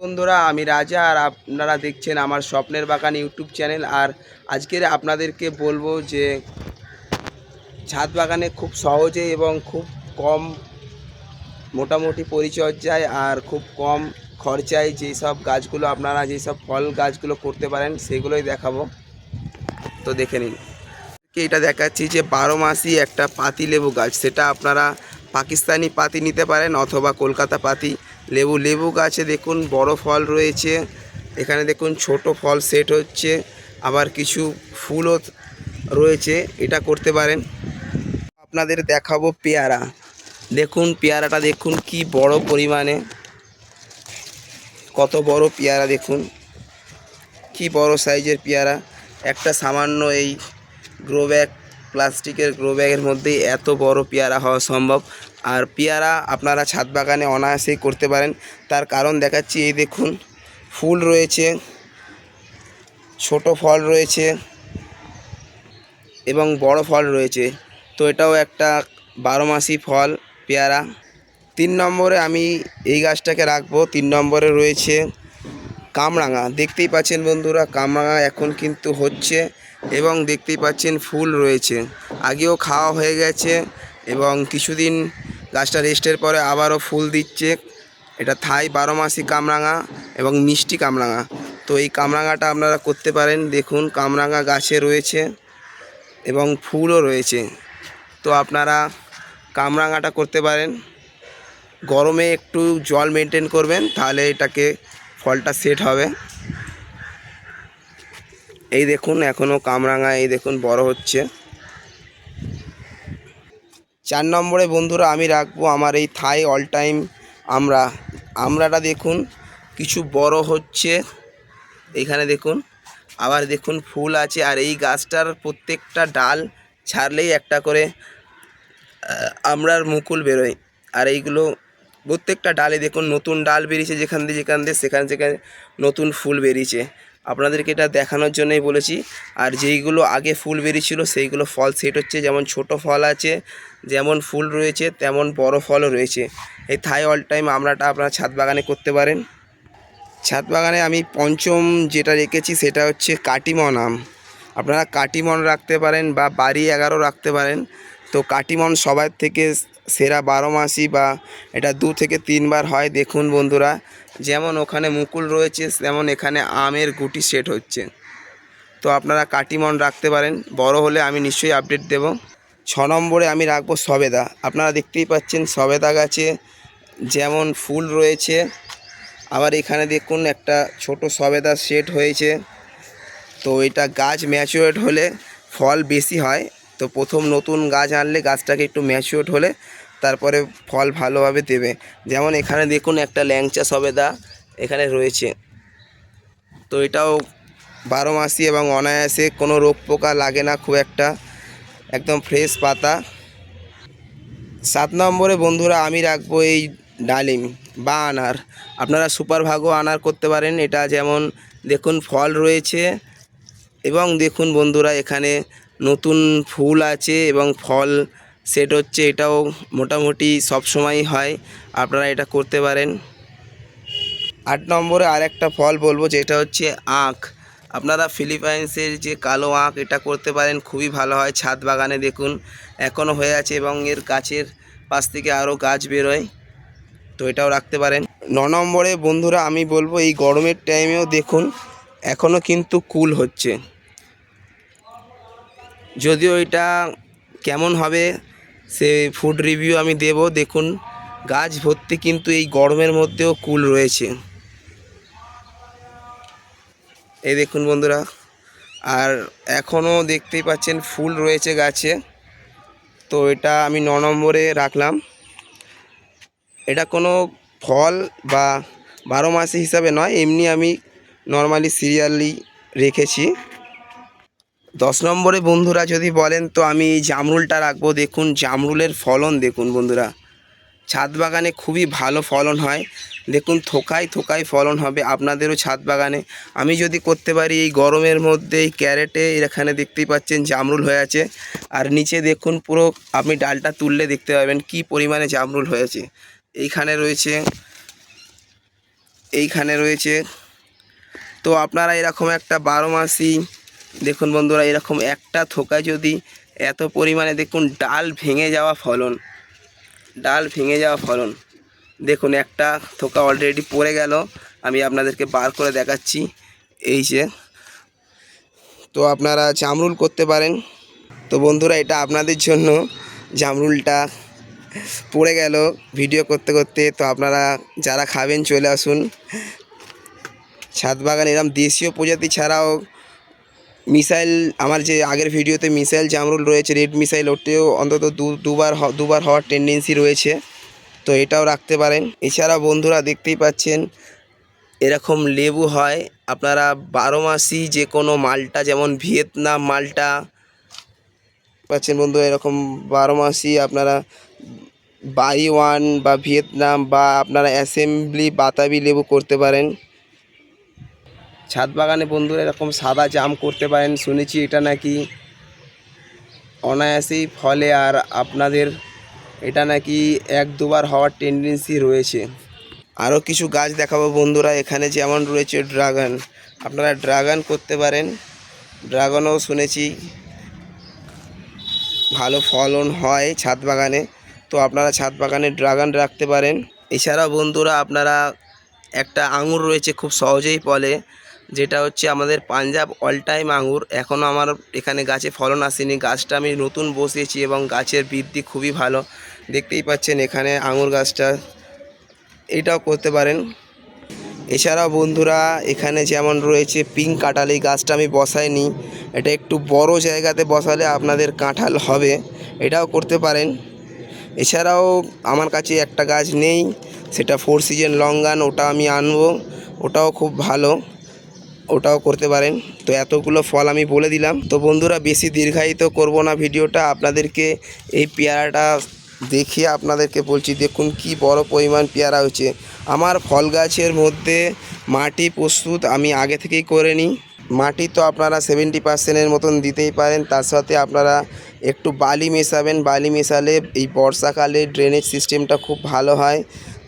বন্ধুরা, আমি রাজা আর আপনারা দেখছেন আমার স্বপ্নের বাগান ইউটিউব চ্যানেল। আর আজকের আপনাদেরকে বলব যে, ছাদ বাগানে খুব সহজে এবং খুব কম মোটামুটি পরিচর্যায় আর খুব কম খরচায় যেসব গাছগুলো, আপনারা যেসব ফল গাছগুলো করতে পারেন, সেগুলোই দেখাবো। তো দেখে নিন। এটা দেখাচ্ছি যে, বারো মাসই একটা পাতি লেবু গাছ, সেটা আপনারা পাকিস্তানি পাতি নিতে পারেন অথবা কলকাতা পাতি। লেবু লেবু গাছে দেখুন বড় ফল রয়েছে। এখানে দেখুন ছোট ফল সেট হচ্ছে। আবার কিছু ফুলও রয়েছে, এটা করতে পারেন। আপনাদের দেখাবো পেয়ারা। দেখুন পেয়ারাটা দেখুন কি বড় পরিমাণে। কত বড় পেয়ারা দেখুন। কি বড় সাইজের পেয়ারা। একটা সামান্য এই গ্রো ব্যাগ, প্লাস্টিকের গ্রো ব্যাগের মধ্যেই এত বড় পেয়ারা হওয়া সম্ভব। আর পেয়ারা আপনারা ছাদ বাগানে অনায়াসেই করতে পারেন। তার কারণ দেখাচ্ছি, এই দেখুন, ফুল রয়েছে, ছোট ফল রয়েছে এবং বড় ফল রয়েছে। তো এটাও একটা বারো মাসি ফল, পেয়ারা। তিন নম্বরে আমি এই গাছটাকে রাখব। তিন নম্বরে রয়েছে কামরাঙা। দেখতেই পাচ্ছেন বন্ধুরা, কামরাঙা এখন কিন্তু হচ্ছে এবং দেখতেই পাচ্ছেন ফুল রয়েছে। আগেও খাওয়া হয়ে গেছে এবং কিছুদিন গাছটা রেস্টের পরে আবারও ফুল দিচ্ছে। এটা থাই বারো মাসি কামরাঙা এবং মিষ্টি কামরাঙা। তো এই কামরাঙাটা আপনারা করতে পারেন। দেখুন, কামরাঙা গাছে রয়েছে এবং ফুলও রয়েছে। তো আপনারা কামরাঙাটা করতে পারেন। গরমে একটু জল মেনটেন করবেন, তাহলে এটাকে ফলটা সেট হবে। এই দেখুন, এখনও কামরাঙা এই দেখুন বড় হচ্ছে। চার নম্বরে বন্ধুরা আমি রাখব আমার এই থাই অল টাইম আমরা। আমরাটা দেখুন কিছু বড় হচ্ছে। এখানে দেখুন আবার দেখুন ফুল আছে আর এই গাছটার প্রত্যেকটা ডাল ছাড়লেই একটা করে আহ, আমড়ার মুকুল বেরোয়। আর এইগুলো প্রত্যেকটা ডালে দেখুন নতুন ডাল বেরিয়েছে যেখান দিয়ে যেখান দিয়ে সেখানে সেখানে নতুন ফুল বেরিয়েছে। আপনাদেরকে এটা দেখানোর জন্যই বলেছি। আর যেইগুলো আগে ফুল বেরিয়েছিল, সেইগুলো ফল সেট হচ্ছে। যেমন ছোট ফল আছে, যেমন ফুল রয়েছে, তেমন বড় ফলও রয়েছে। এই থাই অল টাইম আমরাটা আপনারা ছাদ বাগানে করতে পারেন। ছাদ বাগানে আমি পঞ্চম যেটা রেখেছি, সেটা হচ্ছে কাটিমন আম। আপনারা কাটিমন রাখতে পারেন বা বাড়ি এগারো রাখতে পারেন। তো কাটিমন সবার থেকে সেরা বারো মাসি বা এটা দু থেকে তিনবার হয়, দেখুন বন্ধুরা। যেমন ওখানে মুকুল রয়েছে, তেমন এখানে আমের গুটি সেট হচ্ছে। তো আপনারা কাটিমন রাখতে পারেন, বড় হলে আমি নিশ্চয়ই আপডেট দেব। ছ নম্বরে আমি রাখব সবেদা। আপনারা দেখতেই পাচ্ছেন সবেদা গাছে যেমন ফুল রয়েছে। আবার এখানে দেখুন একটা ছোট সবেদা সেট হয়েছে। তো এটা গাছ ম্যাচিওর্ড হলে ফল বেশি হয়। তো প্রথম নতুন গাছ আনলে গাছটাকে একটু ম্যাচিওর হলে তারপরে ফল ভালোভাবে দেবে। যেমন এখানে দেখুন একটা ল্যাংচা সবেদা এখানে রয়েছে। তো এটাও বারো মাসি এবং অনায়াসে কোনো রোগ পোকা লাগে না, খুব একটা একদম ফ্রেশ পাতা। সাত নম্বরে বন্ধুরা আমি রাখব এই ডালিম বা আনার। আপনারা সুপার ভাগও আনার করতে পারেন, এটা যেমন দেখুন ফল রয়েছে এবং দেখুন বন্ধুরা এখানে নতুন ফুল আছে এবং ফল সেট হচ্ছে, এটাও মোটামুটি সব সময়ই হয়। আপনারা এটা করতে পারেন। আট নম্বরে আরেকটা ফল বলব, যেটা হচ্ছে আখ। আপনারা ফিলিপাইন্সের যে কালো আখ, এটা করতে পারেন, খুবই ভালো হয়। ছাদ বাগানে দেখুন এখনও হয়ে আছে এবং এর গাছের পাশ থেকে আরও গাছ বেরোয়। তো এটাও রাখতে পারেন। ন নম্বরে বন্ধুরা, আমি বলব, এই গরমের টাইমেও দেখুন এখনও কিন্তু কুল হচ্ছে। যদিও এটা কেমন হবে, সে ফুড রিভিউ আমি দেব, দেখুন। গাছ ভর্তি কিন্তু এই গরমের মধ্যেও কুল রয়েছে। এই দেখুন বন্ধুরা, আর এখনও দেখতেই পাচ্ছেন ফুল রয়েছে গাছে। তো এটা আমি ন নম্বরে রাখলাম। এটা কোনো ফল বা বারো মাসে হিসাবে নয়, এমনি আমি নর্মালি সিরিয়ালি রেখেছি। দশ নম্বরে বন্ধুরা যদি বলেন তো আমি জামরুলটা রাখব। দেখুন, জামরুলের ফলন দেখুন বন্ধুরা। ছাদ বাগানে খুবই ভালো ফলন হয়। দেখুন, থোকায় থোকায় ফলন হবে আপনাদেরও ছাদ বাগানে। আমি যদি করতে পারি, এই গরমের মধ্যে এই ক্যারেটে এখানে দেখতেই পাচ্ছেন জামরুল হয়ে আছে। আর নিচে দেখুন, পুরো আপনি ডালটা তুললে দেখতে পাবেন কি পরিমাণে জামরুল হয়েছে এইখানে রয়েছে এইখানে রয়েছে। তো আপনারা এরকম একটা বারো মাসি দেখুন বন্ধুরা, এরকম একটা থোকা যদি এত পরিমাণে দেখুন ডাল ভেঙে যাওয়া ফলন, ডাল ভেঙে যাওয়া ফলন। দেখুন একটা থোকা অলরেডি পড়ে গেল, আমি আপনাদেরকে বার করে দেখাচ্ছি। এই যে, তো আপনারা জামরুল করতে পারেন। তো বন্ধুরা, এটা আপনাদের জন্য জামরুলটা পড়ে গেল ভিডিও করতে করতে। তো আপনারা যারা খাবেন চলে আসুন। ছাদ বাগান এরম দেশীয় প্রজাতি ছাড়াও মিসাইল, আমার যে আগের ভিডিওতে মিসাইল জামরুল রয়েছে, রেড মিসাইল, ওতেও অন্তত দু, দুবার দুবার হওয়ার টেন্ডেন্সি রয়েছে। তো এটাও রাখতে পারেন। এছাড়া বন্ধুরা দেখতেই পাচ্ছেন, এরকম লেবু হয়। আপনারা বারো মাসই যে কোনো মালটা, যেমন ভিয়েতনাম মালটা পাচ্ছেন বন্ধু এরকম বারো মাসই আপনারা বাই ওয়ান বা ভিয়েতনাম বা আপনারা অ্যাসেম্বলি বাতাবি লেবু করতে পারেন। ছাদ বাগানে বন্ধুরা এরকম সাদা জাম করতে পারেন, শুনেছি এটা নাকি অনায়াসেই ফলে আর আপনাদের এটা নাকি এক দুবার হওয়ার টেন্ডেন্সি রয়েছে। আরও কিছু গাছ দেখাবো বন্ধুরা, এখানে যেমন রয়েছে ড্রাগন। আপনারা ড্রাগন করতে পারেন, ড্রাগনও শুনেছি ভালো ফলন হয় ছাদ বাগানে। তো আপনারা ছাদ বাগানে ড্রাগন রাখতে পারেন। এছাড়াও বন্ধুরা, আপনারা একটা আঙুর রয়েছে, খুব সহজেই ফলে। যেটা হচ্ছে আমাদের পাঞ্জাব অল টাইম আঙুর এখনও আমার এখানে গাছে ফলন আসেনি। গাছটা আমি নতুন বসিয়েছি এবং গাছের বৃদ্ধি খুবই ভালো। দেখতেই পাচ্ছেন এখানে আঙুর গাছটা। এটাও করতে পারেন। এছাড়াও বন্ধুরা, এখানে যেমন রয়েছে পিঙ্ক কাঁঠাল, এই গাছটা আমি বসাইনি। এটা একটু বড় জায়গাতে বসালে আপনাদের কাঁঠাল হবে। এটাও করতে পারেন। এছাড়াও আমার কাছে একটা গাছ নেই, সেটা ফোর সিজন লঙ্গান, ওটা আমি আনব। ওটাও খুব ভালো। ওটাও করতে পারেন। তো এতগুলো ফল আমি বলে দিলাম। তো বন্ধুরা, বেশি দীর্ঘায়িত করব না ভিডিওটা। আপনাদেরকে এই পেয়ারাটা দেখিয়ে আপনাদেরকে বলছি, দেখুন কি বড় পরিমাণ পেয়ারা হচ্ছে আমার ফল গাছের মধ্যে মাটি প্রস্তুত আমি আগে থেকেই করে নিই। মাটি তো আপনারা সেভেন্টি পার্সেন্টের মতন দিতেই পারেন। তার সাথে আপনারা একটু বালি মেশাবেন। বালি মেশালে এই বর্ষাকালে ড্রেনেজ সিস্টেমটা খুব ভালো হয়।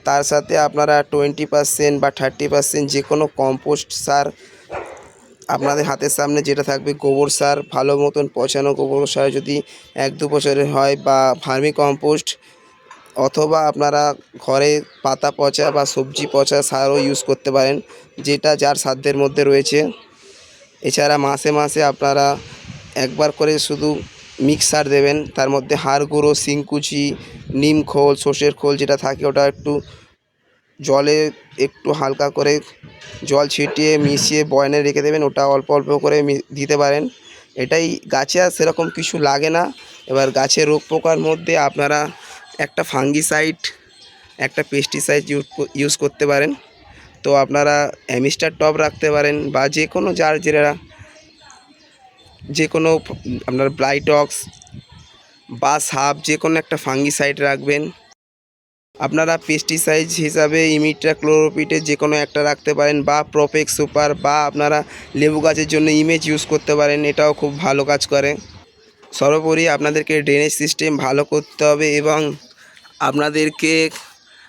তার সাথে আপনারা টোয়েন্টি পার্সেন্ট বা থার্টি পার্সেন্ট যে কোনো কম্পোস্ট সার আপনাদের হাতের সামনে যেটা থাকবে গোবর সার, ভালো মতন পচানো গোবর সার যদি এক দু বছরের হয় বা ভার্মি কম্পোস্ট অথবা আপনারা ঘরে পাতা পচা বা সবজি পচা সারও ইউজ করতে পারেন, যেটা যার সাধ্যের মধ্যে রয়েছে। এছাড়া মাসে মাসে আপনারা একবার করে শুধু মিক্সার দেবেন, তার মধ্যে হাড় গুঁড়ো, শিংকুচি, নিম খোল, সর্ষের খোল যেটা থাকে ওটা একটু জলে একটু হালকা করে জল ছিটিয়ে মিশিয়ে বয়নে রেখে দেবেন। ওটা অল্প অল্প করে দিতে পারেন। এটাই গাছে আর সেরকম কিছু লাগে না। এবার গাছের রোগ পোকার মধ্যে আপনারা একটা ফাঙ্গিসাইড, একটা পেস্টিসাইড ইউজ করতে পারেন। তো আপনারা অ্যামিস্টার টপ রাখতে পারেন বা যে কোনো যার যেটা যে কোনো আপনার ব্লাইটক্স বা সাপ যে কোনো একটা ফাঙ্গিসাইড রাখবেন। আপনারা পেস্টিসাইড হিসাবে ইমিট্রা ক্লোরোপিটে যে কোনো একটা রাখতে পারেন বা প্রোপেক্স সুপার বা আপনারা লেবু গাছের জন্য ইমেজ ইউজ করতে পারেন, এটাও খুব ভালো কাজ করে। সর্বোপরি আপনাদেরকে ড্রেনেজ সিস্টেম ভালো করতে হবে এবং আপনাদেরকে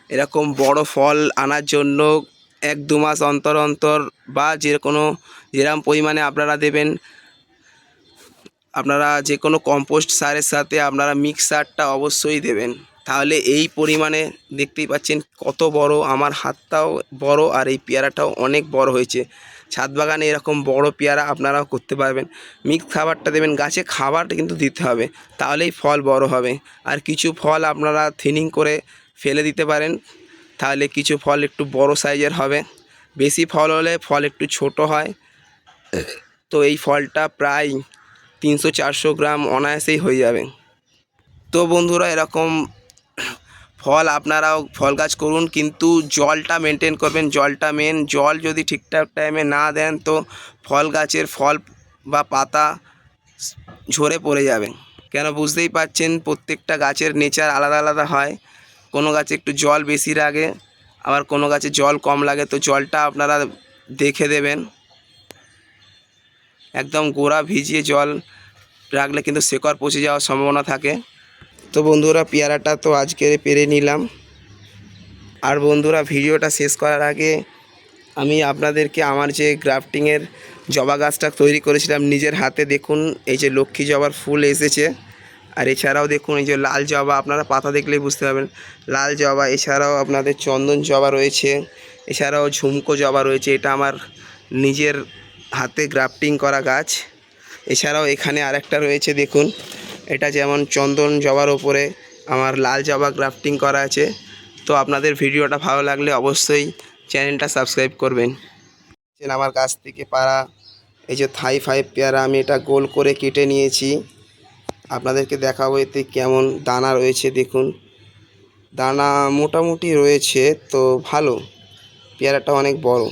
এরকম বড় ফল আনার জন্য এক দু মাস অন্তর অন্তর বা যে কোনো যেরকম পরিমাণে আপনারা দেবেন, আপনারা যে কোনো কম্পোস্ট সারের সাথে আপনারা মিক্স সারটা অবশ্যই দেবেন। তাহলে এই পরিমাণে দেখতেই পাচ্ছেন কত বড় আমার হাতটাও বড় আর এই পেয়ারাটাও অনেক বড় হয়েছে। ছাদ বাগানে এরকম বড় পেয়ারা আপনারাও করতে পারবেন। মিক্স খাবারটা দেবেন, গাছে খাবারটা কিন্তু দিতে হবে, তাহলেই ফল বড় হবে। আর কিছু ফল আপনারা থিনিং করে ফেলে দিতে পারেন, তাহলে কিছু ফল একটু বড় সাইজের হবে। বেশি ফল হলে ফল একটু ছোট হয়। তো এই ফলটা প্রায় তিনশো চারশো গ্রাম অনায়াসেই হয়ে যাবে। তো বন্ধুরা এরকম ফল আপনারাও ফল গাছ করুন, কিন্তু জলটা মেনটেন করবেন, জলটা মেন জল যদি ঠিকঠাক টাইমে না দেন তো ফল গাছের ফল বা পাতা ঝরে পড়ে যাবে। কেন বুঝতেই পাচ্ছেন প্রত্যেকটা গাছের নেচার আলাদা আলাদা হয়। কোনো গাছে একটু জল বেশি লাগে, আবার কোনো গাছে জল কম লাগে, তো জলটা আপনারা দেখে দেবেন। একদম গোড়া ভিজিয়ে জল রাখলে কিন্তু শেকড় পচে যাওয়ার সম্ভাবনা থাকে। তো বন্ধুরা, পেয়ারাটা তো আজকে পেরে নিলাম। আর বন্ধুরা, ভিডিওটা শেষ করার আগে আমি আপনাদেরকে আমার যে গ্রাফটিংয়ের জবা গাছটা তৈরি করেছিলাম, নিজের হাতে দেখুন, এই যে লক্ষ্মী জবার ফুল এসেছে। আর এছাড়াও দেখুন, এই যে লাল জবা, আপনারা পাতা দেখলেই বুঝতে পারবেন। লাল জবা, এছাড়াও আপনাদের চন্দন জবা রয়েছে, এছাড়াও ঝুমকো জবা রয়েছে, এটা আমার নিজের হাতে গ্রাফটিং করা গাছ। এছাড়াও এখানে আরেকটা রয়েছে, দেখুন এটা যেমন চন্দন জবার ওপরে আমার লাল জবা গ্রাফটিং করা আছে। তো আপনাদের ভিডিওটা ভালো লাগলে অবশ্যই চ্যানেলটা সাবস্ক্রাইব করবেন। আমার কাছ থেকে পাড়া, এই যে থাই ফাইভ পেয়ারা আমি এটা গোল করে কেটে নিয়েছি। আপনাদেরকে দেখাবো এতে কেমন দানা রয়েছে, দেখুন। দানা মোটামুটি রয়েছে, তো ভালো। পেয়ারাটা অনেক বড়।